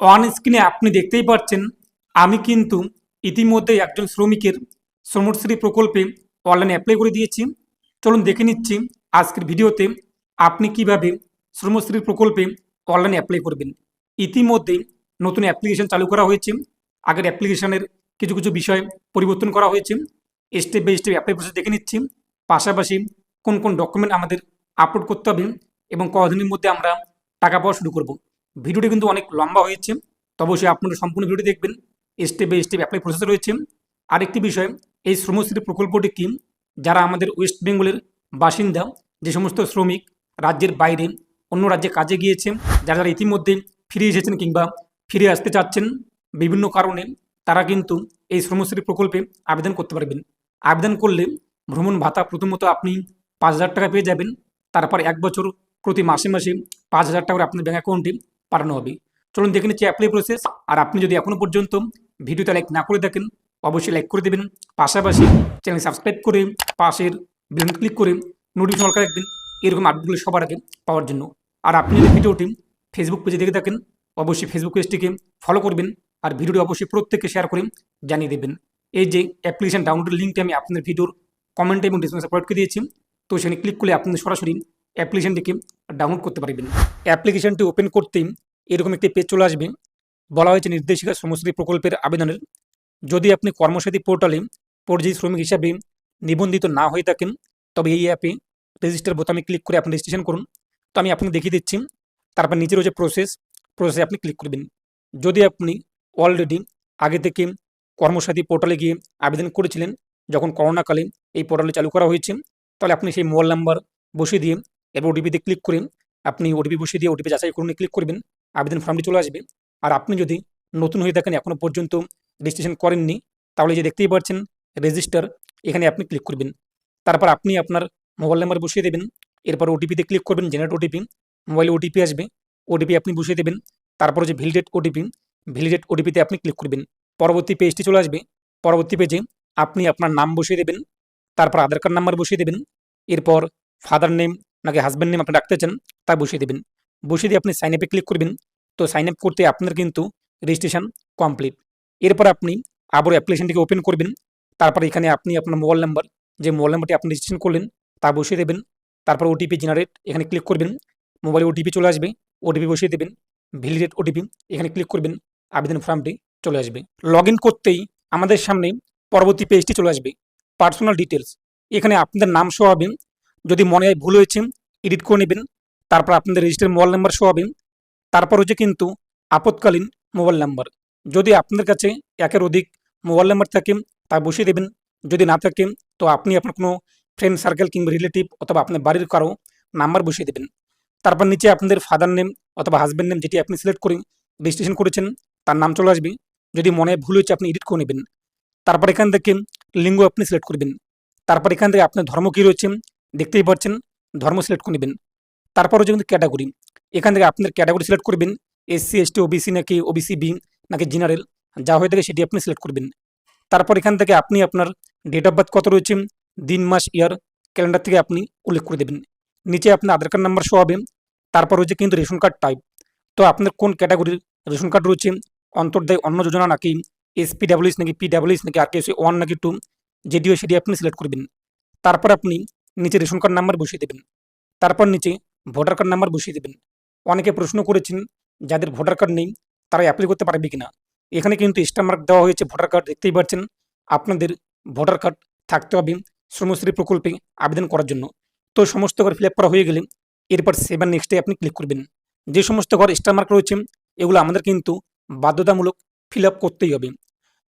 On স্ক্রিনে আপনি দেখতেই পাচ্ছেন আমি কিন্তু ইতিমধ্যে একজন শ্রমিকের শ্রমশ্রী প্রকল্পে অনলাইনে অ্যাপ্লাই করে দিয়েছি। চলুন দেখে নিচ্ছি আজকের ভিডিওতে আপনি কীভাবে শ্রমশ্রী প্রকল্পে অনলাইনে অ্যাপ্লাই করবেন। ইতিমধ্যে নতুন অ্যাপ্লিকেশন চালু করা হয়েছে। আগের অ্যাপ্লিকেশনের কিছু কিছু বিষয় পরিবর্তন করা হয়েছে। Step by step apply process দেখে নিচ্ছি। পাশাপাশি কোন কোন ডকুমেন্ট আমাদের আপলোড করতে হবে এবং কদিনের মধ্যে আমরা টাকা পাওয়া শুরু করব। ভিডিওটি কিন্তু অনেক লম্বা হয়েছে তো অবশ্যই আপনারা সম্পূর্ণ ভিডিওটি দেখবেন step by step apply process রয়েছে। আরেকটি বিষয়, এই শ্রমশ্রী প্রকল্পটি কি? যারা আমাদের ওয়েস্ট বেঙ্গলের বাসিন্দা, যে সমস্ত শ্রমিক রাজ্যের বাইরে অন্য রাজ্যে কাজে গিয়েছে, যারা যারা ইতিমধ্যে ফিরে এসেছেন কিংবা ফিরে আসতে চাচ্ছেন, বিভিন্ন কারণে তারা কিন্তু এই শ্রমশ্রী প্রকল্পে আবেদন করতে পারবেন। আবেদন করলে ভ্রমণ ভাতা প্রথমত আপনি পাঁচ হাজার টাকা পেয়ে যাবেন, তারপর এক বছর প্রতি মাসে মাসে পাঁচ হাজার টাকা আপনার ব্যাঙ্ক অ্যাকাউন্টে পাঠানো হবে। চলুন দেখে নিচ্ছি অ্যাপ্লাই প্রসেস আর আপনি যদি এখনও পর্যন্ত ভিডিওতে লাইক না করে থাকেন অবশ্যই লাইক করে দেবেন। পাশাপাশি চ্যানেল সাবস্ক্রাইব করে পাশের বেলন ক্লিক করে নোটিফিকেশন করে রাখবেন। এরকম আপডেটগুলো সবার আগে পাওয়ার জন্য। আর আপনি যদি ভিডিওটি ফেসবুক পেজে দেখে থাকেন, অবশ্যই ফেসবুক পেজটিকে ফলো করবেন। আর ভিডিওটি অবশ্যই প্রত্যেককে শেয়ার করে জানিয়ে দেবেন। এই যে অ্যাপ্লিকেশন ডাউনলোডের লিঙ্কটি আমি আপনাদের ভিডিওর কমেন্টে এবং ডিসক্রিপশনে প্রোভাইড করে দিয়েছি, তো সেখানে ক্লিক করলে আপনি সরাসরি অ্যাপ্লিকেশনটিকে ডাউনলোড করতে পারবেন অ্যাপ্লিকেশনটি ওপেন করতেই এরকম একটি পেজ চলে আসবে। বলা হয়েছে নির্দেশিকা শ্রমশ্রী প্রকল্পের আবেদনের। যদি আপনি কর্মসাথী পোর্টালে পরিযায়ী শ্রমিক হিসাবে নিবন্ধিত না হয়ে থাকেন, তবে এই অ্যাপে রেজিস্টার বোতামে ক্লিক করে আপনি রেজিস্ট্রেশন করুন। তো আমি আপনাকে দেখিয়ে দিচ্ছি। তারপর নিচে রয়েছে প্রসেস প্রসেসে আপনি ক্লিক করবেন। যদি আপনি অলরেডি আগে থেকে কর্মসাথী পোর্টালে গিয়ে আবেদন করেছিলেন, যখন করোনাকালে এই পোর্টালে চালু করা হয়েছে, তাহলে আপনি সেই মোবাইল নাম্বার বসিয়ে দিয়ে এবার ওটিপিতে ক্লিক করে আপনি ওটিপি বসিয়ে দিয়ে ওটিপি যাচাই করুন ক্লিক করবেন। আবেদন ফর্মটি চলে আসবে। আর আপনি যদি নতুন হয়ে থাকেন এখনও পর্যন্ত রেজিস্ট্রেশন করেননি, তাহলে যে দেখতেই পাচ্ছেন রেজিস্টার এখানে আপনি ক্লিক করবেন। তারপর আপনি আপনার মোবাইল নাম্বার বসিয়ে দেবেন। এরপর ওটিপিতে ক্লিক করবেন জেনারেট ওটিপি মোবাইলে ওটিপি আসবে। ওটিপি আপনি বসিয়ে দেবেন। তারপর যে ভ্যালিডেট ওটিপি ভ্যালিডেট ওটিপিতে আপনি ক্লিক করবেন। পরবর্তী পেজটি চলে আসবে। পরবর্তী পেজে আপনি আপনার নাম বসিয়ে দেবেন। তারপর আধার কার্ড নাম্বার বসিয়ে দেবেন। এরপর ফাদার নেম নাকি হাজব্যান্ড নেম আপনি রাখতে চান তা বসিয়ে দেবেন। বসিয়ে দিয়ে আপনি সাইন আপে ক্লিক করবেন। তো সাইন আপ করতে আপনার কিন্তু রেজিস্ট্রেশন কমপ্লিট এরপর আপনি আবার অ্যাপ্লিকেশনটিকে ওপেন করবেন। তারপর এখানে আপনি আপনার মোবাইল নাম্বার যে মোবাইল নাম্বারটি আপনি রেজিস্ট্রেশন করলেন, তা বসিয়ে দেবেন। তারপর ওটিপি জেনারেট এখানে ক্লিক করবেন। মোবাইলে ওটিপি চলে আসবে। ওটিপি বসিয়ে দেবেন। ভ্যালিডেট ওটিপি এখানে ক্লিক করবেন। আবেদন ফর্মটি চলে আসবে। লগ করতেই আমাদের সামনে পরবর্তী পেজটি চলে আসবে। পার্সোনাল ডিটেলস এখানে আপনাদের নাম হবে। যদি মনে হয় ভুল হয়েছে এডিট করে নেবেন। তারপর আপনাদের রেজিস্টার মোবাইল নাম্বার শো হবে। তারপর হচ্ছে কিন্তু আপৎকালীন মোবাইল নাম্বার যদি আপনাদের কাছে একের অধিক মোবাইল নাম্বার থাকে, তা বসিয়ে দেবেন। যদি না থাকে, তো আপনি আপনার কোনো ফ্রেন্ড সার্কেল কিংবা রিলেটিভ অথবা আপনার বাড়ির কারও নাম্বার বসিয়ে দেবেন। তারপর নিচে আপনাদের ফাদার নেম অথবা হাজব্যান্ড নেম যেটি আপনি সিলেক্ট করে রেজিস্ট্রেশন করেছেন, তার নাম চলে আসবে। যদি মনে ভুল হয়েছে, আপনি এডিট করে নেবেন। তারপর এখান থেকে লিঙ্গ আপনি সিলেক্ট করবেন। তারপর এখান থেকে আপনার ধর্ম কী রয়েছে দেখতেই পাচ্ছেন, ধর্ম সিলেক্ট করে নেবেন। তারপর হচ্ছে কিন্তু ক্যাটাগরি এখান থেকে আপনার ক্যাটাগরি সিলেক্ট করবেন এসসি এসটি ওবিসি নাকি ওবিসি বি নাকি জেনারেল যা হয়ে থাকে সেটি আপনি সিলেক্ট করবেন। তারপর এখান থেকে আপনি আপনার ডেট অফ বার্থ কত রয়েছে, দিন, মাস ইয়ার ক্যালেন্ডার থেকে আপনি উল্লেখ করে দেবেন। নিচে আপনার আধার কার্ড নাম্বার শো হবে, তারপর হচ্ছে কিন্তু রেশন কার্ড টাইপ তো আপনার কোন ক্যাটাগরির রেশন কার্ড রয়েছে, অন্তর্দায় অন্য যোজনা নাকি এসপিডাব্লিউএস নাকি পিডাব্লিউএস নাকি আর কেসি ওয়ান নাকি টু যেটিও সেটি আপনি সিলেক্ট করবেন। তারপর আপনি নিচে রেশন কার্ড নাম্বার বসিয়ে দেবেন। তারপর নিচে ভোটার কার্ড নাম্বার বসিয়ে দেবেন। অনেকে প্রশ্ন করেছেন, যাদের ভোটার কার্ড নেই তারা অ্যাপ্লাই করতে পারবে কিনা? এখানে কিন্তু স্টার মার্ক দেওয়া হয়েছে ভোটার কার্ড দেখতেই পাচ্ছেন। আপনাদের ভোটার কার্ড থাকতে হবে শ্রমশ্রী প্রকল্পে আবেদন করার জন্য। তো সমস্ত ঘর ফিল করা হয়ে গেলে এরপর সেভেন নেক্সটে আপনি ক্লিক করবেন। যে সমস্ত ঘর স্টার মার্ক রয়েছে, এগুলো আমাদের কিন্তু বাধ্যতামূলক ফিল করতেই হবে।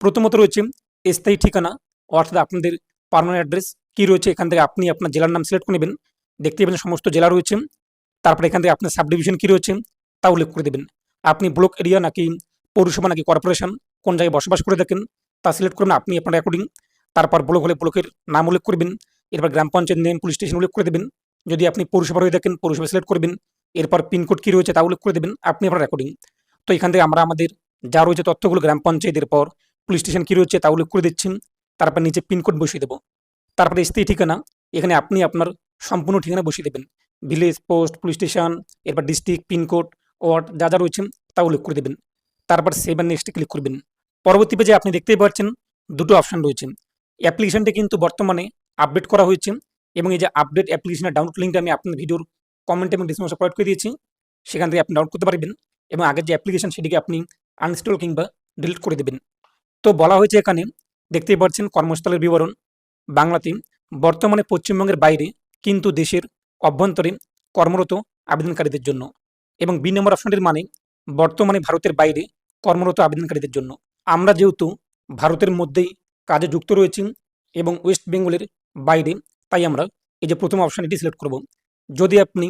প্রথমত রয়েছে স্থায়ী ঠিকানা, অর্থাৎ আপনাদের পারমানেন্ট অ্যাড্রেস কী রয়েছে, এখান থেকে আপনি আপনার জেলার নাম সিলেক্ট করে নেবেন। দেখতে পাবেন সমস্ত জেলা রয়েছে। তারপরে এখান থেকে আপনার সাব ডিভিশন কী রয়েছে, তা উল্লেখ করে দেবেন। আপনি ব্লক এরিয়া নাকি পৌরসভা নাকি কর্পোরেশন কোন জায়গায় বসবাস করে থাকেন, তা সিলেক্ট করবেন, আপনি আপনার অ্যাকর্ডিং তারপর ব্লক হলে ব্লকের নাম উল্লেখ করবেন। এরপর gram panchayat name police station উল্লেখ করে দেবেন। যদি আপনি পৌরসভা হয়ে থাকেন, পৌরসভা সিলেক্ট করবেন। এরপর পিনকোড কী রয়েছে, তা উল্লেখ করে দেবেন, আপনি আপনার রেকর্ডিং তো এখান থেকে আমরা আমাদের যা রয়েছে তথ্যগুলো গ্রাম পঞ্চায়েতের পর পুলিশ স্টেশন কী রয়েছে, তা উল্লেখ করে দিচ্ছেন তারপর নিচে পিনকোড বসিয়ে দেবো। তারপরে স্থায়ী ঠিকানা, এখানে আপনি আপনার সম্পূর্ণ ঠিকানা বসিয়ে দেবেন। ভিলেজ, পোস্ট, পুলিশ স্টেশন, এরপর ডিস্ট্রিক্ট পিনকোড ওয়ার্ড, যা যা রয়েছে, তা উল্লেখ করে দেবেন। তারপর সেভ অ্যান্ড নেক্সটে ক্লিক করবেন। পরবর্তী পেজে আপনি দেখতেই পাচ্ছেন দুটো অপশন রয়েছে। অ্যাপ্লিকেশনটি কিন্তু বর্তমানে আপডেট করা হয়েছে এবং এই যে আপডেট অ্যাপ্লিকেশনের ডাউনলোড লিঙ্কটা আমি আপনার ভিডিওর কমেন্ট এবং ডিসক্রিপশনে প্রোভাইড করে দিয়েছি, সেখান থেকে আপনি ডাউনলোড করতে পারবেন এবং আগের যে অ্যাপ্লিকেশন সেটিকে আপনি আনইনস্টল কিংবা ডিলিট করে দেবেন। তো বলা হয়েছে এখানে, দেখতেই পাচ্ছেন কর্মস্থলের বিবরণ বাংলাতে বর্তমানে পশ্চিমবঙ্গের বাইরে, কিন্তু দেশের অভ্যন্তরে কর্মরত আবেদনকারীদের জন্য এবং বি নম্বর অপশনটির মানে বর্তমানে ভারতের বাইরে কর্মরত আবেদনকারীদের জন্য। আমরা যেহেতু ভারতের মধ্যেই কাজে যুক্ত রয়েছি এবং ওয়েস্ট বেঙ্গলের বাইরে, তাই আমরা এই যে প্রথম অপশন এটি সিলেক্ট করব। যদি আপনি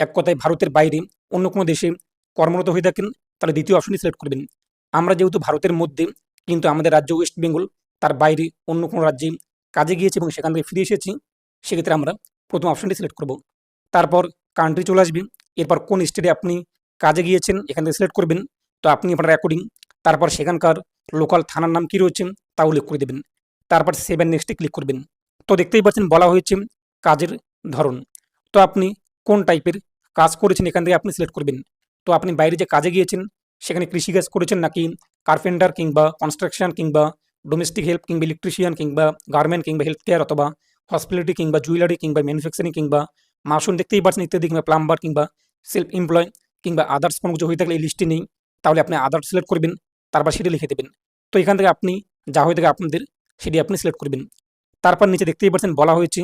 এক কথায় ভারতের বাইরে অন্য কোনো দেশে কর্মরত হয়ে থাকেন, তাহলে দ্বিতীয় অপশনটি সিলেক্ট করবেন। আমরা যেহেতু ভারতের মধ্যে, কিন্তু আমাদের রাজ্য ওয়েস্ট বেঙ্গল তার বাইরে অন্য কোনো রাজ্যে কাজে গিয়েছি এবং সেখান থেকে ফিরে এসেছি, সেক্ষেত্রে আমরা প্রথম অপশনটি সিলেক্ট করব। তারপর কান্ট্রি চলে আসবে। এরপর কোন স্টেটে আপনি কাজে গিয়েছেন, এখান থেকে সিলেক্ট করবেন। তো আপনি আপনার অ্যাকর্ডিং তারপর সেখানকার লোকাল থানার নাম কী রয়েছে, তা উল্লেখ করে দেবেন। তারপর সেভেন নেক্সটে ক্লিক করবেন। তো দেখতেই পাচ্ছেন বলা হয়েছে কাজের ধরন। তো আপনি কোন টাইপের কাজ করেছেন, এখান থেকে আপনি সিলেক্ট করবেন। তো আপনি বাইরে যে কাজে গিয়েছেন, সেখানে কৃষিকাজ করেছেন নাকি কার্পেন্টার কিংবা কনস্ট্রাকশন কিংবা ডোমেস্টিক হেল্প কিংবা ইলেকট্রিশিয়ান কিংবা গার্মেন্ট কিংবা হেলথ কেয়ার অথবা হসপিটালিটি কিংবা জুয়েলারি কিংবা ম্যানুফ্যাকচারিং কিংবা মাসুন দেখতেই পাচ্ছেন ইত্যাদি কিংবা প্লাম্বার কিংবা সেলফ এমপ্লয় কিংবা আদার্স কোনো কিছু হয়ে থাকলে এই লিস্টে নেই, তাহলে আপনি আদার্স সিলেক্ট করবেন, তারপর সেটি লিখে দেবেন। তো এখান থেকে আপনি যা হয়ে থাকে আপনাদের সেটি আপনি সিলেক্ট করবেন। তারপর নিচে দেখতেই পাচ্ছেন বলা হয়েছে,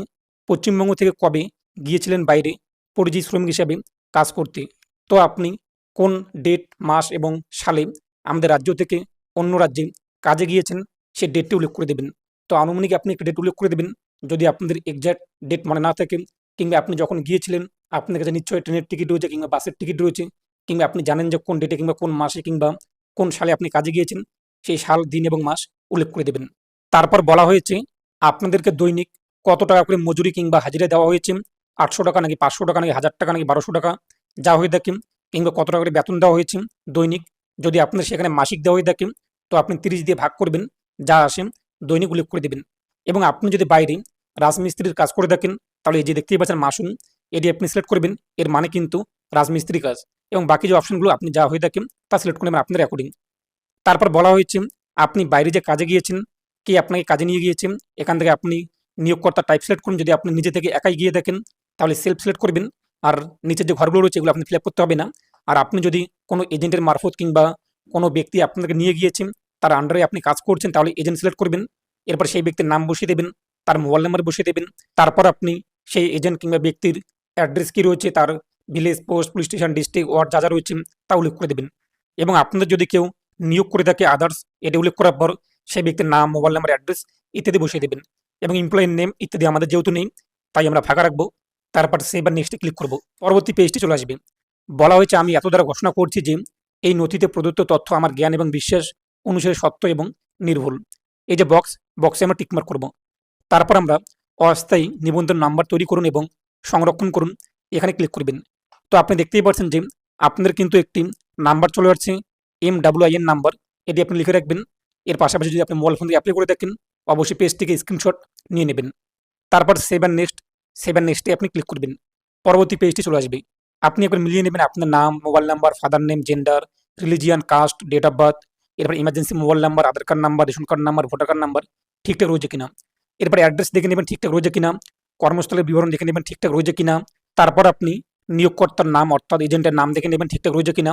পশ্চিমবঙ্গ থেকে কবে গিয়েছিলেন বাইরে পরিযায়ী শ্রমিক হিসাবে কাজ করতে? তো আপনি কোন ডেট মাস এবং সালে আমাদের রাজ্য থেকে অন্য রাজ্যে কাজে গিয়েছেন? সেই ডেটটি উল্লেখ করে দেবেন। তো আনুমানিক আপনি একটা ডেট উল্লেখ করে দেবেন। যদি আপনাদের এক্স্যাক্ট ডেট মনে না থাকে, কিংবা আপনি যখন গিয়েছিলেন, আপনার কাছে নিশ্চয়ই ট্রেনের টিকিট রয়েছে কিংবা বাসের টিকিট রয়েছে, কিংবা আপনি জানেন যে কোন ডেটে কিংবা কোন মাসে কিংবা কোন সালে আপনি কাজে গিয়েছেন, সেই সাল, দিন এবং মাস উল্লেখ করে দেবেন। তারপর বলা হয়েছে, আপনাদেরকে দৈনিক কত টাকা করে মজুরি কিংবা হাজিরা দেওয়া হয়েছে? আটশো টাকা নাকি পাঁচশো টাকা নাকি হাজার টাকা নাকি বারোশো টাকা? যা হয়ে থাকে, কিংবা কত টাকা করে বেতন দেওয়া হয়েছে? দৈনিক যদি আপনার সেখানে মাসিক দেওয়া হয়ে থাকে, তো আপনি তিরিশ দিয়ে ভাগ করবেন। যা আসে দৈনিক উল্লেখ করে দেবেন। এবং আপনি যদি বাইরে রাজমিস্ত্রির কাজ করে থাকেন, তাহলে এই যে দেখতেই পাচ্ছেন মাসুম এটি আপনি সিলেক্ট করবেন, এর মানে কিন্তু রাজমিস্ত্রি কাজ। এবং বাকি যে অপশনগুলো আপনি যা হয়ে থাকেন, তা সিলেক্ট করে করবেন আপনার অ্যাকর্ডিং তারপর বলা হয়েছে, আপনি বাইরে যে কাজে গিয়েছেন, কে আপনাকে কাজে নিয়ে গিয়েছেন এখান থেকে আপনি নিয়োগকর্তা টাইপ সিলেক্ট করুন। যদি আপনি নিজে থেকে একাই গিয়ে দেখেন তাহলে সেলফ সিলেক্ট করবেন। আর নিচের যে ঘরগুলো রয়েছে, এগুলো আপনি ফিল করতে হবে না। আর আপনি যদি কোনো এজেন্টের মারফত কিংবা কোনো ব্যক্তি আপনাকে নিয়ে গিয়েছেন তার আন্ডারে আপনি কাজ করছেন, তাহলে এজেন্ট সিলেক্ট করবেন, এরপর সেই ব্যক্তির নাম বসিয়ে দেবেন, তার মোবাইল নাম্বার বসিয়ে দেবেন, তারপর আপনি সেই এজেন্ট কিংবা ব্যক্তির অ্যাড্রেস কী রয়েছে, তার village post police station district ward যা যা রয়েছে, তা উল্লেখ করে দেবেন। এবং আপনাদের যদি কেউ নিয়োগ করে থাকে আদার্স এটা উল্লেখ করার পর সেই ব্যক্তির নাম মোবাইল নাম্বার অ্যাড্রেস ইত্যাদি বসিয়ে দেবেন। এবং এমপ্লয়ের নেম ইত্যাদি আমাদের যেহেতু নেই, তাই আমরা ফাঁকা রাখব, তারপর সেবার নেক্সটে ক্লিক করব। পরবর্তী পেজটি চলে আসবে। বলা হয়েছে, আমি এত দ্বারা ঘোষণা করছি যে, এই নথিতে প্রদত্ত তথ্য আমার জ্ঞান এবং বিশ্বাস অনুসারে সত্য এবং নির্ভুল। এই যে বক্স বক্সে আমরা টিকমার্ক করব। তারপর আমরা অস্থায়ী নিবন্ধন নাম্বার তৈরি করুন এবং সংরক্ষণ করুন। এখানে ক্লিক করবেন। তো আপনি দেখতেই পাচ্ছেন যে আপনাদের কিন্তু একটি নাম্বার চলে আসছে এম ডাব্লিউআইএন নাম্বার এটি আপনি লিখে রাখবেন। এর পাশাপাশি যদি আপনি মোবাইল ফোন থেকে অ্যাপ্লাই করে থাকেন অবশ্যই পেজটিকে স্ক্রিনশট নিয়ে নেবেন। তারপর সেভেন নেক্সট সেভেন নেক্সটে আপনি ক্লিক করবেন। পরবর্তী পেজটি চলে আসবে। আপনি একবার মিলিয়ে নেবেন আপনার নাম mobile number father name gender religion caste date of birth এরপর emergency mobile number Aadhaar card number ration card number voter card number ঠিকঠাক রয়েছে কিনা? এরপরে অ্যাড্রেস দেখে নেবেন ঠিকঠাক রয়েছে কিনা? কর্মস্থলের বিবরণ দেখে নেবেন ঠিকঠাক রয়েছে কিনা? তারপর আপনি নিয়োগকর্তার নাম, অর্থাৎ এজেন্টের নাম দেখে নেবেন ঠিকঠাক রয়েছে কিনা?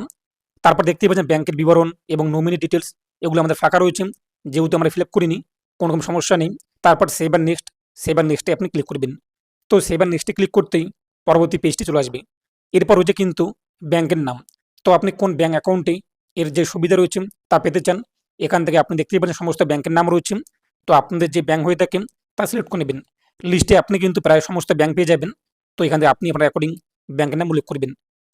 তারপর দেখতেই পাচ্ছেন ব্যাংকের বিবরণ এবং নমিনি ডিটেলস এগুলো আমাদের ফাঁকা রয়েছে। যেহেতু আমরা ফিল আপ করিনি, কোনো রকম সমস্যা নেই। তারপর সেবার নেক্সট সেবার নেক্সটে আপনি ক্লিক করবেন। তো সেবার নেক্সটে ক্লিক করতেই পরবর্তী পেজটি চলে আসবে। এরপর রয়েছে কিন্তু ব্যাংকের নাম। তো আপনি কোন ব্যাঙ্ক অ্যাকাউন্টে এর যে সুবিধা রয়েছে তা পেতে চান, এখান থেকে আপনি দেখতেই পাচ্ছেন সমস্ত ব্যাংকের নাম রয়েছে। তো আপনাদের যে ব্যাংক হয়ে থাকে তা সিলেক্ট করে নেবেন। লিস্টে আপনি কিন্তু প্রায় সমস্ত ব্যাংক পেয়ে যাবেন। তো এখান থেকে আপনি আপনার অ্যাকর্ডিং ব্যাংকের নাম উল্লেখ করবেন।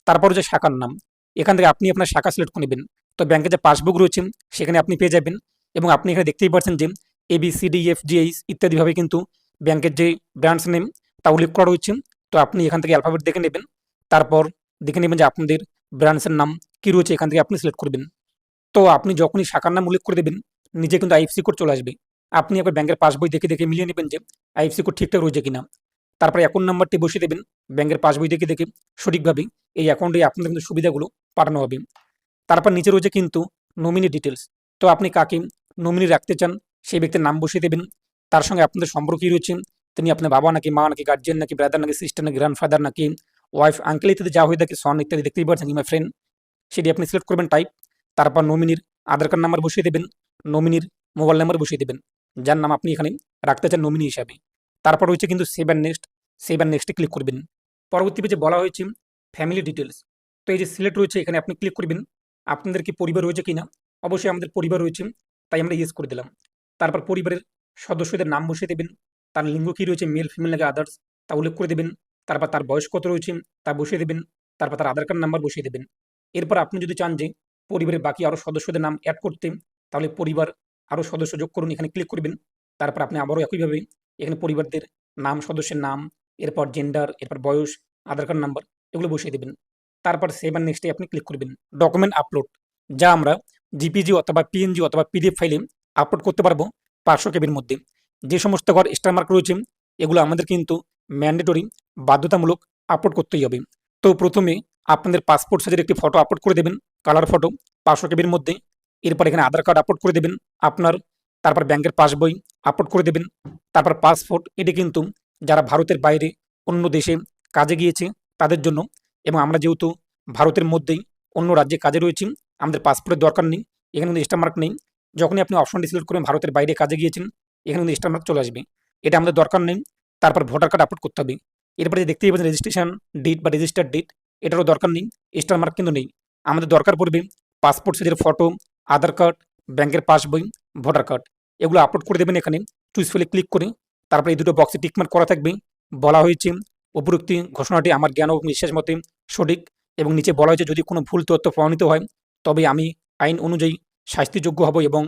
তারপর হচ্ছে শাখার নাম। এখান থেকে আপনি আপনার শাখা সিলেক্ট করে নেবেন। তো ব্যাংকের যে পাসবুক রয়েছে সেখানে আপনি পেয়ে যাবেন এবং আপনি এখানে দেখতেই পাচ্ছেন যে A B C D F G H ইত্যাদিভাবে কিন্তু ব্যাংকের যে ব্রাঞ্চ নেম তা উল্লেখ করা রয়েছে। তো আপনি এখান থেকে অ্যালফাবেট দেখে নেবেন। তারপর দেখে নেবেন যে আপনাদের ব্রাঞ্চের নাম কী রয়েছে, এখান থেকে আপনি সিলেক্ট করবেন তো আপনি যখনই শাখার নাম উল্লেখ করে দেবেন, নিজে কিন্তু আইএফসি কোড চলে আসবে। আপনি একবার ব্যাংকের পাসবই দেখে দেখে মিলিয়ে নেবেন যে আইএফসি কোড ঠিকঠাক রয়েছে কিনা। তারপরে অ্যাকাউন্ট নাম্বারটি বসিয়ে দেবেন, ব্যাংকের পাসবই দেখে দেখে সঠিকভাবে এই অ্যাকাউন্টে আপনাদের কিন্তু সুবিধাগুলো পাঠানো হবে। তারপর নিচে রয়েছে কিন্তু নমিনি ডিটেলস তো আপনি কাকে নমিনি রাখতে চান, সেই ব্যক্তির নাম বসিয়ে দেবেন। তার সঙ্গে আপনাদের সম্পর্ক কী রয়েছে, তিনি আপনার বাবা নাকি মা নাকি গার্জিয়ান নাকি ব্রাদার নাকি সিস্টার নাকি গ্র্যান্ডফাদার নাকি ওয়াইফ আঙ্কেল ইত্যাদি যা হয়ে থাকে সন ইত্যাদি দেখতেই পাচ্ছেন মাই ফ্রেন্ড সেটি আপনি সিলেক্ট করবেন টাইপ তারপর নমিনির আধার কার্ড নাম্বার বসিয়ে দেবেন নমিনির মোবাইল নাম্বার বসিয়ে দেবেন, যার নাম আপনি এখানে রাখতে চান নমিনি হিসাবে। তারপর রয়েছে কিন্তু save and next save and নেক্সটে ক্লিক করবেন। পরবর্তী পেজে বলা হয়েছে ফ্যামিলি ডিটেলস তো এই যে সিলেক্ট রয়েছে, এখানে আপনি ক্লিক করবেন, আপনাদের কি পরিবার রয়েছে কিনা? অবশ্যই আমাদের পরিবার রয়েছে, তাই আমরা ইয়েস করে দিলাম। তারপর পরিবারের সদস্যদের নাম বসিয়ে দেবেন, তার লিঙ্গ কী রয়েছে মেল ফিমেল নাকি আদার্স তা উল্লেখ করে দেবেন। তারপর তার বয়স কত রয়েছে, তা বসিয়ে দেবেন। তারপর তার আধার কার্ড নাম্বার বসিয়ে দেবেন। এরপর আপনি যদি চান যে পরিবারের বাকি আরও সদস্যদের নাম অ্যাড করতে, তাহলে পরিবার আরও সদস্য যোগ করুন, এখানে ক্লিক করবেন। তারপর আপনি আবারও একইভাবে এখানে পরিবারদের নাম, সদস্যের নাম, এরপর জেন্ডার এরপর বয়স, আধার কার্ড নাম্বার এগুলো বসিয়ে দেবেন। তারপর সেভ অ্যান্ড নেক্সটে আপনি ক্লিক করবেন। ডকুমেন্ট আপলোড যা আমরা জিপিজি অথবা পিএনজি অথবা পিডিএফ ফাইলে আপলোড করতে পারব পাঁচশো কেবির মধ্যে। যে সমস্ত ঘর স্টার মার্ক রয়েছে, এগুলো আমাদের কিন্তু ম্যান্ডেটরি বাধ্যতামূলক আপলোড করতেই হবে। তো প্রথমে আপনাদের পাসপোর্ট সাইজের একটি ফটো আপলোড করে দেবেন কালার ফটো পাঁচশো কেবির মধ্যে, এরপর এখানে আধার কার্ড আপলোড করে দেবেন, আপনার, তারপর ব্যাংকের পাসবই আপলোড করে দেবেন, তারপর পাসপোর্ট এটি কিন্তু যারা ভারতের বাইরে অন্য দেশে কাজে গিয়েছে তাদের জন্য, এবং আমরা যেহেতু ভারতের মধ্যেই অন্য রাজ্যে কাজে রয়েছি, আমাদের পাসপোর্টের দরকার নেই, এখানে কিন্তু স্টার মার্ক নেই। যখনই আপনি অপশনটি সিলেক্ট করবেন ভারতের বাইরে কাজে গিয়েছেন, এখানে কিন্তু স্টার মার্ক চলে আসবে। এটা আমাদের দরকার নেই তারপর ভোটার কার্ড আপলোড করতে হবে। এরপরে যে দেখতেই পাচ্ছেন রেজিস্ট্রেশন ডেট বা রেজিস্টার ডেট এটারও দরকার নেই স্টার মার্ক কিন্তু নেই। আমাদের দরকার পড়বে পাসপোর্ট সাইজের ফটো আধার কার্ড ব্যাংকের পাসবই ভোটার কার্ড এগুলো আপলোড করে দেবেন এখানে চুজ ফেলে ক্লিক করে, তারপরে এই দুটো বক্সে টিকমার্ক করা থাকবে। বলা হয়েছে, উপরোক্ত ঘোষণাটি আমার জ্ঞান ও বিশ্বাস মতে সঠিক এবং নিচে বলা হয়েছে, যদি কোনো ভুল তথ্য প্রমাণিত হয়, তবে আমি আইন অনুযায়ী শাস্তিযোগ্য হব এবং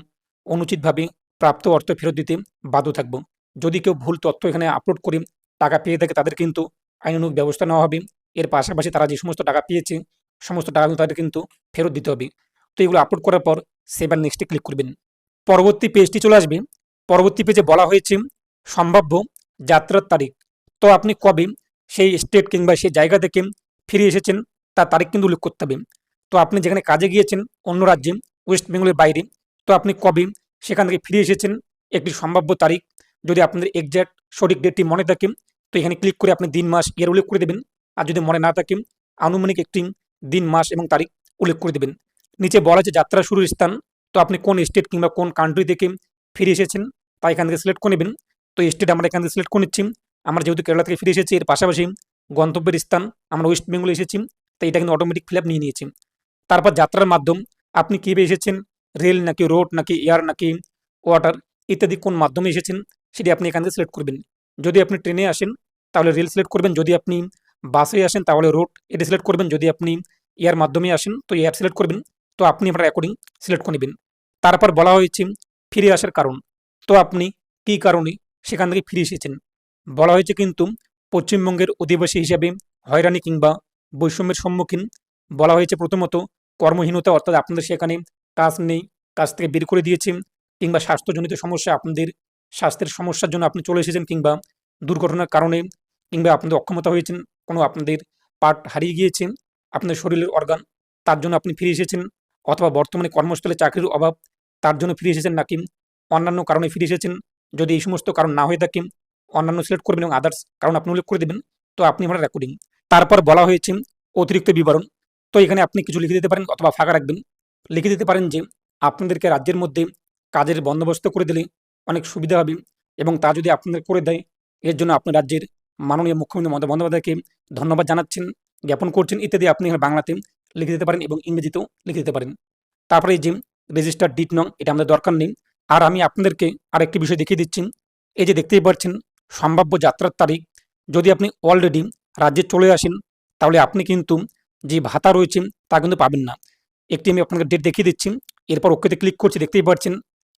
অনুচিতভাবে প্রাপ্ত অর্থ ফেরত দিতে বাধ্য থাকব। যদি কেউ ভুল তথ্য এখানে আপলোড করে, টাকা পেয়ে থাকে তাদের কিন্তু আইনানুগ ব্যবস্থা নেওয়া হবে। এর পাশাপাশি তারা যে সমস্ত টাকা পেয়েছে, সমস্ত টাকা তাদের কিন্তু ফেরত দিতে হবে। তো এগুলো আপলোড করার পর সেবার নেক্সটে ক্লিক করবেন। পরবর্তী পেজটি চলে আসবে। পরবর্তী পেজে বলা হয়েছে, সম্ভাব্য যাত্রার তারিখ। তো আপনি কবে সেই স্টেট কিংবা সেই জায়গা থেকে ফিরে এসেছেন, তার তারিখ কিন্তু উল্লেখ করতে হবে। তো আপনি যেখানে কাজে গিয়েছেন, অন্য রাজ্যে ওয়েস্ট বেঙ্গলের বাইরে, তো আপনি কবে সেখান থেকে ফিরে এসেছেন, একটি সম্ভাব্য তারিখ যদি আপনাদের এক্স্যাক্ট সঠিক ডেটটি মনে থাকে, তো এখানে ক্লিক করে আপনি দিন, মাস ইয়ার উল্লেখ করে দেবেন। আর যদি মনে না থাকে, আনুমানিক একটি দিন, মাস এবং তারিখ উল্লেখ করে দেবেন। নিচে বলা আছে যাত্রা শুরুর স্থান। তো আপনি কোন স্টেট কিংবা কোন কান্ট্রি থেকে ফিরে এসেছেন তা এখান থেকে সিলেক্ট করে নেবেন। তো স্টেট আমরা এখান থেকে সিলেক্ট করে নিচ্ছি। আমরা যেহেতু কেরালা থেকে ফিরে এসেছি, এর পাশাপাশি গন্তব্যের স্থান, আমরা ওয়েস্ট বেঙ্গলে এসেছি তো এটা কিন্তু অটোমেটিক ফিল নিয়ে নিয়েছি। তারপর যাত্রার মাধ্যম, আপনি কীভাবে এসেছেন? রেল নাকি রোড নাকি এয়ার নাকি ওয়াটার ইত্যাদি কোন মাধ্যমে এসেছেন? সেটি আপনি এখান থেকে সিলেক্ট করবেন যদি আপনি ট্রেনে আসেন, তাহলে রেল সিলেক্ট করবেন। যদি আপনি বাসে আসেন, তাহলে রোড এটি সিলেক্ট করবেন। যদি আপনি এয়ার মাধ্যমে আসেন, তো এয়ার সিলেক্ট করবেন। তো আপনি আপনার অ্যাকর্ডিং সিলেক্ট করে নেবেন। তারপর বলা হয়েছে, ফিরে আসার কারণ। তো আপনি কী কারণে সেখান থেকে ফিরে এসেছেন? বলা হয়েছে কিন্তু, পশ্চিমবঙ্গের অধিবাসী হিসাবে হয়রানি কিংবা বৈষম্যের সম্মুখীন বলা হয়েছে প্রথমত কর্মহীনতা, অর্থাৎ আপনাদের সেখানে কাজ নেই, কাজ থেকে বের করে দিয়েছে কিংবা স্বাস্থ্যজনিত সমস্যা আপনাদের স্বাস্থ্যের সমস্যার জন্য আপনি চলে এসেছেন কিংবা দুর্ঘটনার কারণে কিংবা আপনাদের অক্ষমতা হয়েছেন, কোনো আপনাদের পার্ট হারিয়ে গিয়েছে, আপনাদের শরীরের অর্গান তার জন্য আপনি ফিরে এসেছেন অথবা বর্তমানে কর্মস্থলে চাকরির অভাব তার জন্য ফিরে এসেছেন নাকি অন্যান্য কারণে ফিরে এসেছেন? যদি এই সমস্ত কারণ না হয়ে থাকে, অন্যান্য সিলেক্ট করবেন এবং আদার্স কারণ আপনি উল্লেখ করে দেবেন, তো আপনি আমার রেকর্ডিং তারপর বলা হয়েছে অতিরিক্ত বিবরণ। তো এখানে আপনি কিছু লিখে দিতে পারেন অথবা ফাঁকা রাখবেন। লিখে দিতে পারেন যে, আপনাদেরকে রাজ্যের মধ্যে কাজের বন্দোবস্ত করে দিলে অনেক সুবিধা হবে এবং তা যদি আপনাদের করে দেয়, এর জন্য আপনি রাজ্যের মাননীয় মুখ্যমন্ত্রী মমতা বন্দ্যোপাধ্যায়কে ধন্যবাদ জানাচ্ছেন, জ্ঞাপন করছেন ইত্যাদি আপনি এখানে বাংলাতে লিখে দিতে পারেন এবং ইংরেজিতেও লিখে দিতে পারেন। তারপরে এই যে রেজিস্টার ডিট নং, এটা আমাদের দরকার নেই। আর আমি আপনাদেরকে আরেকটি বিষয় দেখিয়ে দিচ্ছি। এই যে দেখতেই পাচ্ছেন, সম্ভাব্য যাত্রার তারিখ, যদি আপনি অলরেডি রাজ্যে চলে আসেন, তাহলে আপনি কিন্তু যে ভাতা রয়েছে, তা কিন্তু পাবেন না। একটি আমি আপনাকে ডেট দেখিয়ে দিচ্ছি, এরপর ওকেতে ক্লিক করছি, দেখতেই পাচ্ছেন,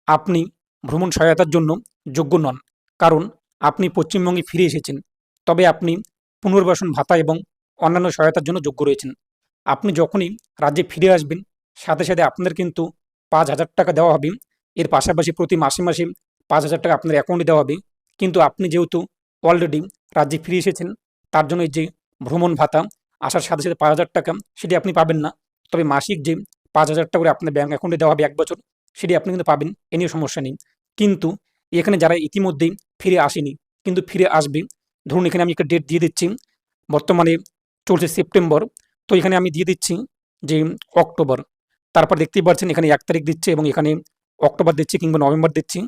আপনি ভ্রমণ সহায়তার জন্য যোগ্য নন। কারণ, আপনি পশ্চিমবঙ্গে ফিরে এসেছেন। তবে আপনি পুনর্বাসন ভাতা এবং অন্যান্য সহায়তার জন্য যোগ্য রয়েছেন। আপনি যখনই রাজ্যে ফিরে আসবেন, সাথে সাথে আপনাদের কিন্তু পাঁচ হাজার টাকা দেওয়া হবে। এর পাশাপাশি প্রতি মাসে মাসে পাঁচ হাজার টাকা আপনার অ্যাকাউন্টে দেওয়া হবে। কিন্তু আপনি যেহেতু অলরেডি রাজ্যে ফিরে এসেছেন, তার জন্য এই যে ভ্রমণ ভাতা, আসার সাথে সাথে পাঁচ হাজার টাকা সেটি আপনি পাবেন না। তবে মাসিক যে পাঁচ হাজার টাকা করে আপনার ব্যাঙ্ক অ্যাকাউন্টে দেওয়া হবে এক বছর সেটি আপনি কিন্তু পাবেন, এ নিয়ে সমস্যা নেই। কিন্তু এখানে যারা ইতিমধ্যেই ফিরে আসেনি, কিন্তু ফিরে আসবে, ধরুন এখানে আমি একটা ডেট দিয়ে দিচ্ছি, বর্তমানে চলছে সেপ্টেম্বর তো এখানে আমি দিয়ে দিচ্ছি যে অক্টোবর তারপর দেখতেই পাচ্ছেন এখানে এক তারিখ দিচ্ছে এবং এখানে অক্টোবর দিচ্ছি কিংবা নভেম্বর দিচ্ছি।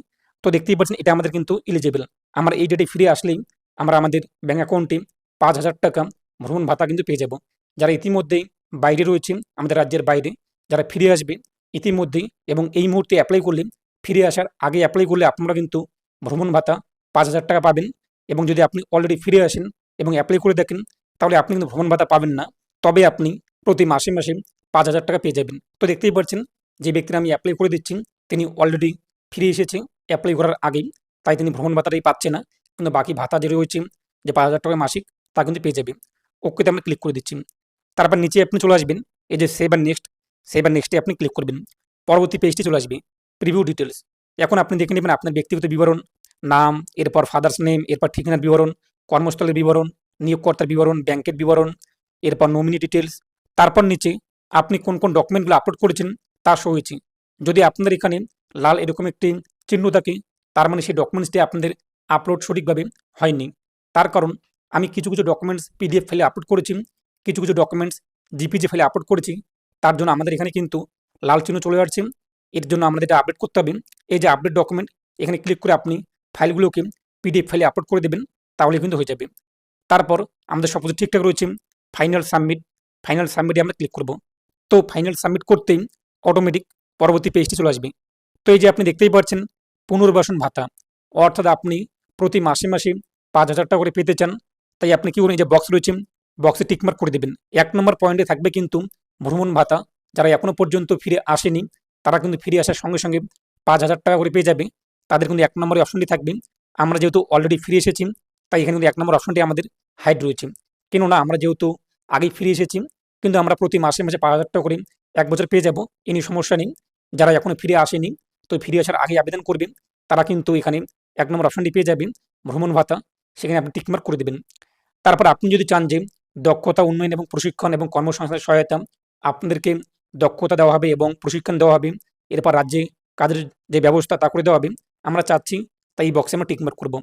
তো দেখতেই পাচ্ছেন এটা আমাদের কিন্তু এলিজেবল আমরা এই ডেটে ফিরে আসলেই আমরা আমাদের ব্যাঙ্ক অ্যাকাউন্টে পাঁচ হাজার টাকা ভ্রমণ ভাতা কিন্তু পেয়ে যাব। যারা ইতিমধ্যেই বাইরে রয়েছে, আমাদের রাজ্যের বাইরে, যারা ফিরে আসবে ইতিমধ্যেই এবং এই মুহূর্তে অ্যাপ্লাই করলে ফিরে আসার আগে অ্যাপ্লাই করলে আপনারা কিন্তু ভ্রমণ ভাতা পাঁচ হাজার টাকা পাবেন এবং যদি আপনি অলরেডি ফিরে আসেন এবং অ্যাপ্লাই করে দেখেন, তাহলে আপনি কিন্তু ভ্রমণ ভাতা পাবেন না। তবে আপনি প্রতি মাসে মাসে পাঁচ হাজার টাকা পেয়ে যাবেন। তো দেখতেই পাচ্ছেন যে ব্যক্তিরা আমি অ্যাপ্লাই করে দিচ্ছি, তিনি অলরেডি ফিরে এসেছে অ্যাপ্লাই করার আগেই। তাই তিনি ভ্রমণ ভাতাটাই পাচ্ছে না, কিন্তু বাকি ভাতা যে রয়েছে যে পাঁচ হাজার টাকা মাসিক, তা কিন্তু পেয়ে যাবে। ওকেতে আমরা ক্লিক করে দিচ্ছি। তারপর নিচে আপনি চলে আসবেন, এই যে সেভ আর নেক্সট সেভ আর নেক্সটে আপনি ক্লিক করবেন। পরবর্তী পেজটি চলে আসবে প্রিভিউ ডিটেলস এখন আপনি দেখে নেবেন আপনার ব্যক্তিগত বিবরণ, নাম, এরপর ফাদার্স নেম এরপর ঠিকানার বিবরণ, কর্মস্থলের বিবরণ, নিয়োগকর্তার বিবরণ, ব্যাংকের বিবরণ, এরপর নমিনি ডিটেলস তারপর নিচে আপনি কোন কোন ডকুমেন্টগুলো আপলোড করেছেন তা শো হয়েছে। যদি আপনাদের এখানে লাল এরকম একটি চিহ্ন থাকে, তার মানে সেই ডকুমেন্টসটি আপনাদের আপলোড সঠিকভাবে হয়নি। তার কারণ, আমি কিছু কিছু ডকুমেন্টস পিডিএফ ফাইলে আপলোড করেছি, কিছু কিছু ডকুমেন্টস জিপিজি ফাইলে আপলোড করেছি তার জন্য আমাদের এখানে কিন্তু লাল চিহ্ন চলে যাচ্ছে এর জন্য আমাদের এটা আপডেট করতে হবে। এই যে আপডেট ডকুমেন্ট এখানে ক্লিক করে আপনি ফাইলগুলোকে পিডিএফ ফাইলে আপলোড করে দেবেন, তাহলে কিন্তু হয়ে যাবে। তারপর আমাদের সব কিছু ঠিকঠাক রয়েছে। ফাইনাল সাবমিট ফাইনাল সাবমিটে আমরা ক্লিক করব। তো ফাইনাল সাবমিট করতেই অটোমেটিক পরবর্তী পেজটি চলে আসবে। তো এই যে আপনি দেখতেই পাচ্ছেন, পুনর্বাসন ভাতা। অর্থাৎ আপনি প্রতি মাসে মাসে পাঁচ হাজার টাকা করে পেতে চান। তাই আপনি কি করুন এই যে বক্স রয়েছে বক্সে টিকমার্ক করে দেবেন। এক নম্বর পয়েন্টে থাকবে কিন্তু ভ্রমণ ভাতা, যারা এখনও পর্যন্ত ফিরে আসেনি, তারা কিন্তু ফিরে আসার সঙ্গে সঙ্গে পাঁচ হাজার টাকা করে পেয়ে যাবে। তাদের কিন্তু এক নম্বরে অপশনটি থাকবে। আমরা যেহেতু অলরেডি ফিরে এসেছি, তাই এখানে কিন্তু এক নম্বর অপশনটি আমাদের হাইড রয়েছে। কেননা আমরা যেহেতু আগেই ফিরে এসেছি, কিন্তু আমরা প্রতি মাসে মাসে পাঁচ হাজার টাকা করে এক বছর পেয়ে যাব, এ নিয়ে সমস্যা নেই। যারা এখনও ফিরে আসেনি, তো ফিরে আসার আগে আবেদন করবেন তারা কিন্তু এখানে এক নম্বর অপশনটি পেয়ে যাবেন ভ্রমণ ভাতা। সেখানে আপনি টিকমার্ক করে দেবেন। তারপর আপনি যদি চান যে দক্ষতা, উন্নয়ন এবং প্রশিক্ষণ এবং কর্মসংস্থানের সহায়তা আপনাদেরকে দক্ষতা দেওয়া হবে এবং প্রশিক্ষণ দেওয়া হবে। এরপর রাজ্যে কাজের যে ব্যবস্থা, তা করে দেওয়া হবে। আমরা চাচ্ছি তাই এই বক্সে আমরা টিকমার্ক করব।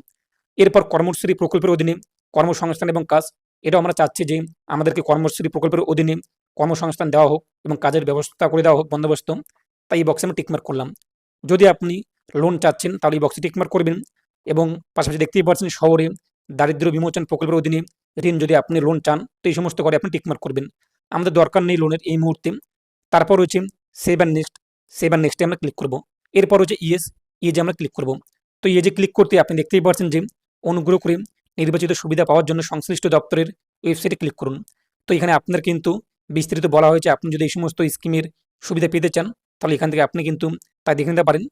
এরপর কর্মশ্রী প্রকল্পের অধীনে কর্মসংস্থান এবং কাজ। এটাও আমরা চাচ্ছি যে আমাদেরকে কর্মশ্রী প্রকল্পের অধীনে কর্মসংস্থান দেওয়া হোক এবং কাজের ব্যবস্থা করে দেওয়া হোক বন্দোবস্ত। তাই এই বক্সে আমরা টিকমার্ক করলাম। যদি আপনি লোন চাচ্ছেন, তাহলে এই বক্সে টিকমার্ক করবেন এবং পাশাপাশি দেখতেই পাচ্ছেন শহরে দারিদ্র বিমোচন প্রকল্পের অধীনে ঋণ যদি আপনি লোন চান, তো এই সমস্ত করে আপনি টিকমার্ক করবেন। আমাদের দরকার নেই লোনের এই মুহূর্তে। তারপর হচ্ছে save and next save and নেক্সটে আমরা ক্লিক করব। এরপর হচ্ছে ইয়েস ইয়েজে আমরা ক্লিক করব। তো ইয়েজে ক্লিক করতে আপনি দেখতেই পাচ্ছেন যে অনুগ্রহ করে নির্বাচিত সুবিধা পাওয়ার জন্য সংশ্লিষ্ট দপ্তরের ওয়েবসাইটে ক্লিক করুন। তো এখানে আপনার কিন্তু বিস্তারিত বলা হয়েছে, আপনি যদি এই সমস্ত স্কিমের সুবিধা পেতে চান, তাহলে এখান থেকে আপনি কিন্তু তা দেখে নিতে পারেন।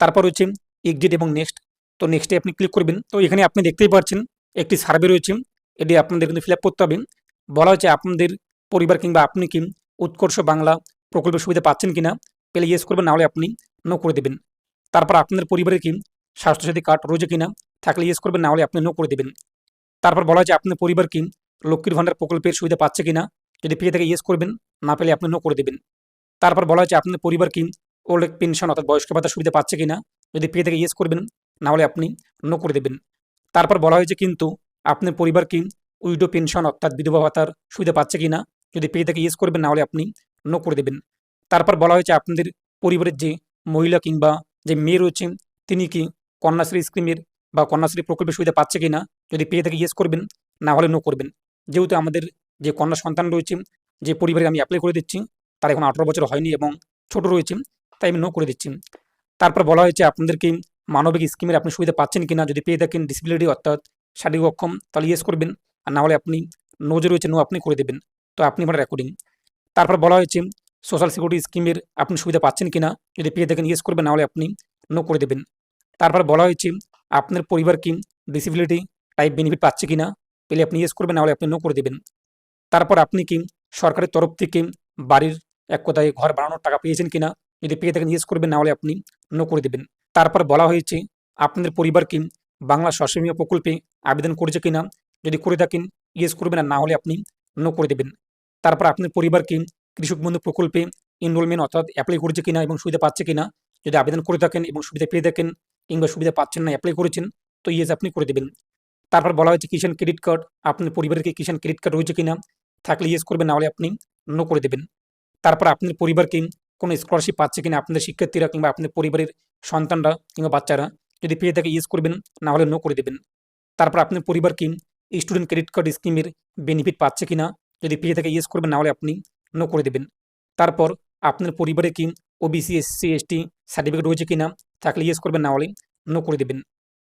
তারপর হচ্ছে এক্সিট এবং নেক্সট তো নেক্সটে আপনি ক্লিক করবেন। তো এখানে আপনি দেখতেই পাচ্ছেন একটি সার্ভে রয়েছে, এটি আপনাদের কিন্তু ফিল করতে হবে। বলা হচ্ছে আপনাদের পরিবার কিংবা আপনি কি উৎকর্ষ বাংলা প্রকল্পের সুবিধা পাচ্ছেন কিনা, পেলে ইয়েস করবেন, নাহলে আপনি নো করে দেবেন। তারপর আপনাদের পরিবারের কি স্বাস্থ্যসাথী কার্ড রয়েছে কিনা, থাকলে ইয়েস করবেন, নাহলে আপনি নো করে দেবেন। তারপর বলা হচ্ছে আপনার পরিবার কি লক্ষ্মীর ভাণ্ডার প্রকল্পের সুবিধা পাচ্ছে কিনা, যদি পেয়ে থাকে ইয়েস করবেন, না পেলে আপনি নো করে দেবেন। তারপর বলা হচ্ছে আপনার পরিবার কি ওল্ড পেনশন অর্থাৎ বয়স্ক ভাতার সুবিধা পাচ্ছে কিনা, যদি পেয়ে থাকে ইয়েস করবেন, নাহলে আপনি নো করে দেবেন। তারপর বলা হয়েছে কিন্তু আপনার পরিবার কি উইডো পেনশন অর্থাৎ বিধবা ভাতার সুবিধা পাচ্ছে কিনা যদি পেয়ে থাকে ইয়েস করবেন, নাহলে আপনি নো করে দেবেন। তারপর বলা হয়েছে, আপনাদের পরিবারের যে মহিলা কিংবা যে মেয়ে রয়েছে, তিনি কি কন্যাশ্রী স্কিমের বা কন্যাশ্রী প্রকল্পের সুবিধা পাচ্ছে কি না যদি পেয়ে থাকে ইয়েস করবেন না হলে নো করবেন। যেহেতু আমাদের যে কন্যা সন্তান রয়েছে, যে পরিবারে আমি অ্যাপ্লাই করে দিচ্ছি, তার এখন আঠারো বছর হয়নি এবং ছোট রয়েছে, তাই আমি নো করে দিচ্ছি। তারপর বলা হয়েছে আপনাদেরকে মানবিক স্কিমের আপনি সুবিধা পাচ্ছেন কিনা, যদি পেয়ে থাকেন ডিসেবিলিটি অর্থাৎ শারীরিক অক্ষম, তাহলে ইয়েস করবেন, আর না হলে আপনি নো যে রয়েছে নো আপনি করে দেবেন। তো আপনি আমার রেকর্ডিং তারপর বলা হয়েছে সোশ্যাল সিকিউরিটি স্কিমের আপনি সুবিধা পাচ্ছেন কিনা, যদি পেয়ে দেখেন ইয়েস করবেন, না হলে আপনি নো করে দেবেন। তারপর বলা হয়েছে, আপনার পরিবার কি ডিসেবিলিটি টাইপ বেনিফিট পাচ্ছে কিনা, পেলে আপনি ইয়েস করবেন, না হলে আপনি নো করে দেবেন। তারপর আপনি কি সরকারের তরফ থেকে বাড়ির এক কথায় ঘর বানানোর টাকা পেয়েছেন কিনা, যদি পেয়ে থাকেন ইয়েস করবেন, না হলে আপনি নো করে দেবেন। তারপর বলা হয়েছে, আপনাদের পরিবার কি বাংলা সসীমীয় প্রকল্পে আবেদন করেছে কিনা, যদি করে থাকেন ইয়েস করবেন, আর না হলে আপনি নো করে দেবেন। তারপর আপনার পরিবার কি কৃষক বন্ধু প্রকল্পে এনরোলমেন্ট অর্থাৎ অ্যাপ্লাই করেছে কিনা এবং সুবিধা পাচ্ছে কিনা, যদি আবেদন করে থাকেন এবং সুবিধা পেয়ে থাকেন কিংবা সুবিধা পাচ্ছেন না অ্যাপ্লাই করেছেন, তো ইয়েস আপনি করে দেবেন। তারপর বলা হয়েছে কিষাণ ক্রেডিট কার্ড আপনার পরিবারের কি কিষাণ ক্রেডিট কার্ড রয়েছে কিনা, থাকলে ইয়েস করবেন না হলে আপনি নো করে দেবেন। তারপর আপনার পরিবারকে কোনো স্কলারশিপ পাচ্ছে কিনা, আপনাদের শিক্ষার্থীরা কিংবা আপনার পরিবারের সন্তানরা কিংবা বাচ্চারা যদি পেয়ে থাকে ইয়েস করবেন না হলে নো করে দেবেন। তারপর আপনার পরিবারকে স্টুডেন্ট ক্রেডিট কার্ড স্কিমের বেনিফিট পাচ্ছে কিনা যদি পেয়ে থাকে ইয়েস করবেন না হলে আপনি নো করে দেবেন। তারপর আপনার পরিবারে কি ওবিসি এসসি এসটি সার্টিফিকেট রয়েছে কি না থাকলে ইয়েস করবেন না হলে নো করে দেবেন।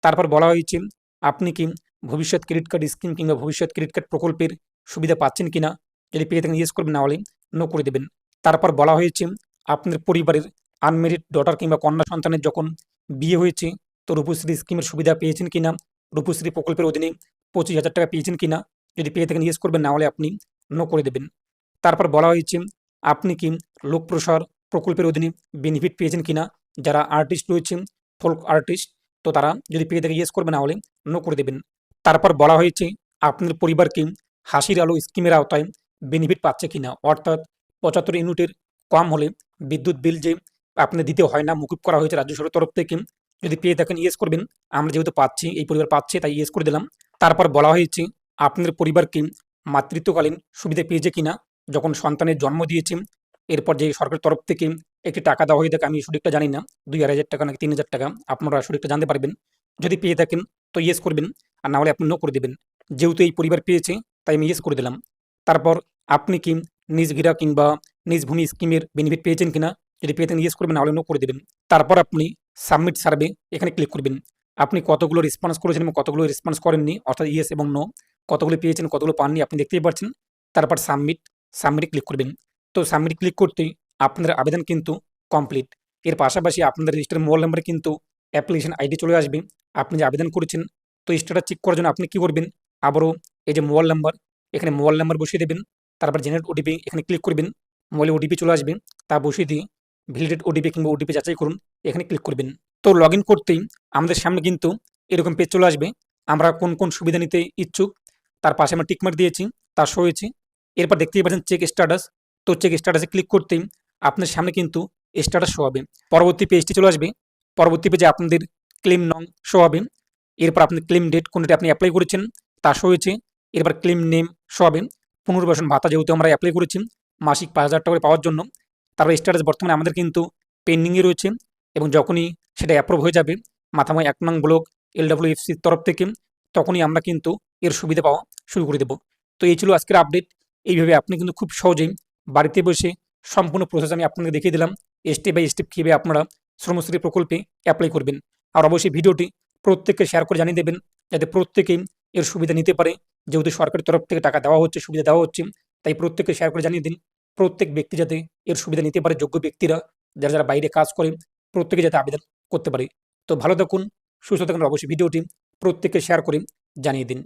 তারপর বলা হয়েছে, আপনি কি ভবিষ্যৎ ক্রেডিট কার্ড স্কিম কিংবা ভবিষ্যৎ ক্রেডিট কার্ড প্রকল্পের সুবিধা পাচ্ছেন কিনা, যদি পেয়ে থাকেন ইয়েস করবেন না হলে নো করে দেবেন। তারপর বলা হয়েছে, আপনার পরিবারের আনমেরিড ডটার কিংবা কন্যা সন্তানের যখন বিয়ে হয়েছে, তো রূপশ্রী স্কিমের সুবিধা পেয়েছেন কিনা, রূপশ্রী প্রকল্পের অধীনে পঁচিশ হাজার টাকা পেয়েছেন কিনা, যদি পেয়ে থাকেন ইয়েস করবেন না হলে আপনি নো করে দেবেন। তারপর বলা হয়েছে, আপনি কি লোক প্রসার প্রকল্পের অধীনে বেনিফিট পেয়েছেন কিনা? যারা আর্টিস্ট রয়েছেন ফোক আর্টিস্ট তো তারা যদি পেয়ে থাকে ইয়েস করবে, না হলে নো করে দেবেন। তারপর বলা হয়েছে, আপনার পরিবারকে হাসির আলো স্কিমের আওতায় বেনিফিট পাচ্ছে কিনা? অর্থাৎ পঁচাত্তর ইউনিটের কম হলে বিদ্যুৎ বিল যে আপনি দিতে হয় না, মুকুব করা হয়েছে রাজ্য সরকারের তরফ থেকে, যদি পেয়ে থাকেন ইয়েস করবেন, আমরা যেহেতু পাচ্ছি, এই পরিবার পাচ্ছে, তাই ইয়েস করে দিলাম। তারপর বলা হয়েছে, আপনার পরিবারকে মাতৃত্বকালীন সুবিধা পেয়েছে কিনা, যখন সন্তানের জন্ম দিয়েছে, এরপর যে সরকারের তরফ থেকে একটি টাকা দেওয়া হয়ে থাকে, আমি সঠিকটা জানি না, দুই আড়াই হাজার টাকা নাকি তিন হাজার টাকা, আপনারা সঠিকটা জানতে পারবেন। যদি পেয়ে থাকেন, তো ইয়েস করবেন, আর না হলে আপনি নো করে দেবেন। যেহেতু এই পরিবার পেয়েছে, তাই আমি ইয়েস করে দিলাম। তারপর আপনি কি নিজ গিরা কিংবা নিজ ভূমি স্কিমের বেনিফিট পেয়েছেন কিনা, যদি পেয়েছেন ইয়েস করবেন, না হলে নো করে দেবেন। তারপর আপনি সাবমিট সার্ভে এখানে ক্লিক করবেন। আপনি কতগুলো রেসপন্স করেছেন এবং কতগুলো রেসপন্স করেননি, অর্থাৎ ইয়েস এবং নো কতগুলো পেয়েছেন, কতগুলো পাননি আপনি দেখতেই পাচ্ছেন। তারপর সাবমিট, সাবমিটে ক্লিক করবেন। তো সাবমিট ক্লিক করতেই আপনাদের আবেদন কিন্তু কমপ্লিট। এর পাশাপাশি আপনাদের রেজিস্টার মোবাইল নাম্বারে কিন্তু অ্যাপ্লিকেশন আইডি চলে আসবে। আপনি যে আবেদন করেছেন, তো স্টেটাস চেক করার জন্য আপনি কী করবেন? আবারও এই যে মোবাইল নাম্বার, এখানে মোবাইল নাম্বার বসিয়ে দেবেন। তারপর জেনারেট ওটিপি এখানে ক্লিক করবেন। মোবাইলে ওটিপি চলে আসবে। তা বসিয়ে দিয়ে ভ্যালিডেট ওটিপি কিংবা ওটিপি যাচাই করুন। এখানে ক্লিক করবেন। তো লগ ইন করতেই আমাদের সামনে কিন্তু এরকম পেজ চলে আসবে। আমরা কোন কোন সুবিধা নিতে ইচ্ছুক তার পাশে আমরা টিকমার্ক দিয়েছি, তার শো হয়েছে। এরপর দেখতেই পাচ্ছেন চেক স্ট্যাটাস তো চেক স্ট্যাটাসে ক্লিক করতেই আপনার সামনে কিন্তু স্ট্যাটাস শো হবে। পরবর্তী পেজটি চলে আসবে। পরবর্তী পেজে আপনাদের ক্লেম নং শো হবে। এরপর আপনার ক্লেম ডেট কোনটি আপনি অ্যাপ্লাই করেছেন, তা শো হয়েছে। এরপর ক্লেম নেম শো হবে। পুনর্বাসন ভাতা যেহেতু আমরা অ্যাপ্লাই করেছি, মাসিক পাঁচ হাজার টাকা করে পাওয়ার জন্য তারপর স্ট্যাটাস বর্তমানে আমাদের কিন্তু পেন্ডিংয়ে রয়েছে এবং যখনই সেটা অ্যাপ্রুভ হয়ে যাবে, মাথাময় এক নং ব্লক এলডাব্লিউএফসির তরফ থেকে তখনই আমরা কিন্তু এর সুবিধা পাওয়া শুরু করে দেবো। তো এই ছিল আজকের আপডেট এইভাবে আপনি কিন্তু খুব সহজেই বাড়িতে বসে সম্পূর্ণ প্রসেস আমি আপনাকে দেখিয়ে দিলাম। স্টেপ বাই স্টেপ কীভাবে আপনারা শ্রমশ্রী প্রকল্পে অ্যাপ্লাই করবেন। আর অবশ্যই ভিডিওটি প্রত্যেককে শেয়ার করে জানিয়ে দেবেন, যাতে প্রত্যেকেই এর সুবিধা নিতে পারে। যেহেতু সরকারের তরফ থেকে টাকা দেওয়া হচ্ছে, সুবিধা দেওয়া হচ্ছে, তাই প্রত্যেককে শেয়ার করে জানিয়ে দিন। প্রত্যেক ব্যক্তি যাতে এর সুবিধা নিতে পারে, যোগ্য ব্যক্তিরা যারা যারা বাইরে কাজ করে, প্রত্যেকে যাতে আবেদন করতে পারে। তো ভালো থাকুন, সুস্থ থাকুন। অবশ্যই ভিডিওটি প্রত্যেককে শেয়ার করে জানিয়ে দিন।